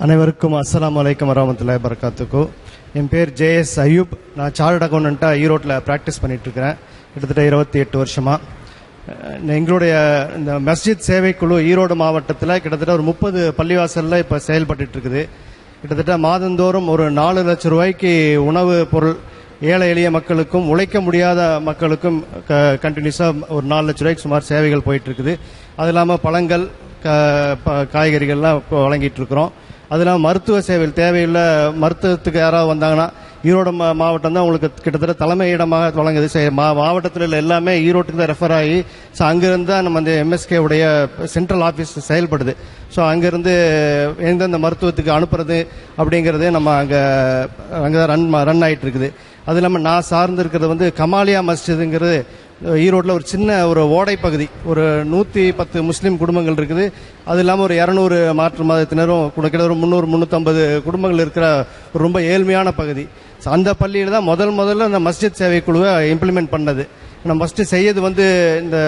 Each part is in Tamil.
அனைவருக்கும் அஸ்லாம் வலைக்கம் வரமத்துல்லாஹி வரகாத்துக்கு என் பேர் ஜேஎஸ் அயூப் நான் சார்ட் அக்கௌண்டண்ட்டாக ஈரோட்டில் ப்ராக்டிஸ் பண்ணிகிட்ருக்கிறேன் கிட்டத்தட்ட இருபத்தி எட்டு வருஷமாக எங்களுடைய இந்த மஸ்ஜித் சேவைக்குழு ஈரோடு மாவட்டத்தில் கிட்டத்தட்ட ஒரு முப்பது பள்ளிவாசலில் இப்போ செயல்பட்டுட்டு இருக்குது கிட்டத்தட்ட மாதந்தோறும் ஒரு நாலு லட்சம் ரூபாய்க்கு உணவு பொருள் ஏழை எளிய மக்களுக்கும் உழைக்க முடியாத மக்களுக்கும் க கண்டினியூஸாக ஒரு நாலு லட்ச ரூபாய்க்கு சுமார் சேவைகள் போயிட்டு இருக்குது அது இல்லாமல் பழங்கள் க- ப- காய்கறிகள்லாம் வழங்கிட்டு இருக்கிறோம் அது இல்லாமல் மருத்துவ சேவைகள் தேவையுள்ள மருத்துவத்துக்கு யாராவது வந்தாங்கன்னா ஈரோடு மா- மாவட்டம் தான் உங்களுக்கு கிட்டத்தட்ட தலைமை இடமாக வழங்குது. மா மாவட்டத்தில் உள்ள எல்லாமே ஈரோட்டுக்கு தான் ரெஃபர் ஆகி ஸோ அங்கேருந்து தான் நம்ம அந்த எம்எஸ்கே உடைய சென்ட்ரல் ஆஃபீஸ் செயல்படுது. ஸோ அங்கேருந்து எந்தெந்த மருத்துவத்துக்கு அனுப்புறது அப்படிங்கிறதே நம்ம அங்கே அங்கே தான் ரன் ரன் ஆகிட்டு இருக்குது. அது இல்லாமல் நான் சார்ந்து இருக்கிறது வந்து கமாலியா மஸ்ஜிதுங்கிறது ஈரோட்டில் ஒரு சின்ன ஒரு ஓடை பகுதி ஒரு நூற்றி பத்து முஸ்லீம் குடும்பங்கள் இருக்குது. அது இல்லாமல் ஒரு இரநூறு மாற்று மதத்தினரும் கிட்டத்தட்ட ஒரு முந்நூறு முந்நூற்றம்பது குடும்பங்கள் இருக்கிற ஒரு ரொம்ப ஏழ்மையான பகுதி. ஸோ அந்த பள்ளியில் தான் முதல் முதல்ல இந்த மஸ்ஜித் சேவை குழுவை இம்ப்ளிமெண்ட் பண்ணது. நம்ம ஃபஸ்ட்டு செய்யது வந்து இந்த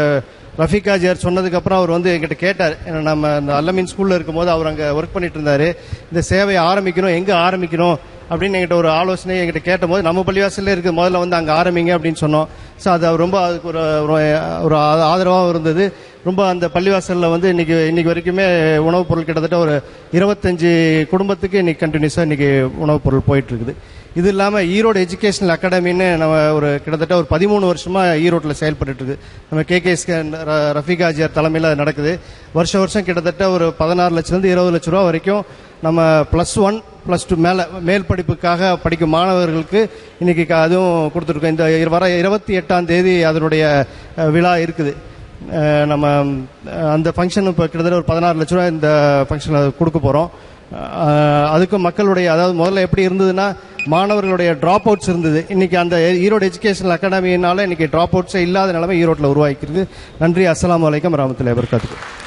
ரஃபிகா ஜியார் சொன்னதுக்கப்புறம் அவர் வந்து எங்கிட்ட கேட்டார். ஏன்னா நம்ம இந்த அல்லமின் ஸ்கூலில் இருக்கும்போது அவர் அங்கே ஒர்க் பண்ணிட்டு இருந்தார். இந்த சேவையை ஆரம்பிக்கணும் எங்கே ஆரம்பிக்கணும் அப்படின்னு எங்கிட்ட ஒரு ஆலோசனை எங்கிட்ட கேட்டபோது நம்ம பள்ளிவாசல்ல இருக்கு முதல்ல வந்து அங்கே ஆரம்பிங்க அப்படின்னு சொன்னோம். ஸோ அது அவர் ரொம்ப அதுக்கு ஒரு ஒரு- ஒரு ஆதரவாகவும் இருந்தது. ரொம்ப அந்த பள்ளிவாசலில் வந்து இன்னைக்கு இன்னைக்கு வரைக்குமே உணவுப் பொருள் கிட்டத்தட்ட ஒரு இருபத்தஞ்சு குடும்பத்துக்கு இன்னைக்கு கண்டினியூஸாக இன்னைக்கு உணவுப் பொருள் போயிட்டு இருக்குது இது இல்லாமல் ஈரோடு எஜுகேஷனல் அகாடமின்னு நம்ம ஒரு கிட்டத்தட்ட ஒரு பதிமூணு வருஷமாக ஈரோட்டில் செயல்பட்டு இருக்கு நம்ம கே. கே. ரஃபிகாஜியார் தலைமையில் அது நடக்குது. வருஷம் வருஷம் கிட்டத்தட்ட ஒரு பதினாறு லட்சத்துலேருந்து இருபது லட்ச ரூபா வரைக்கும் நம்ம ப்ளஸ் ஒன் ப்ளஸ் டூ மேலே மேல் படிப்புக்காக படிக்கும் மாணவர்களுக்கு இன்றைக்கி க- அதுவும் கொடுத்துருக்கோம். இந்த இரு- வர இருபத்தி எட்டாம் தேதி அதனுடைய விழா இருக்குது. நம்ம அந்த ஃபங்க்ஷன் இப்போ கிட்டத்தட்ட ஒரு பதினாறு லட்ச ரூபா இந்த ஃபங்க்ஷனில் கொடுக்க போகிறோம் அதுக்கும் மக்களுடைய அதாவது முதல்ல எப்படி இருந்ததுன்னா மாணவர்களுடைய ட்ராப் அவுட்ஸ் இருந்தது. இன்னைக்கு அந்த ஈரோடு எஜுகேஷனல் அகாடமியினால இன்னைக்கு ட்ராப் அவுட்ஸே இல்லாத நிலைமை ஈரோட்டில் உருவாக்கிருக்கு நன்றி. அஸ்லாம் வலைக்கம் வரமத்துல்லாஹி வபரகாத்துஹு.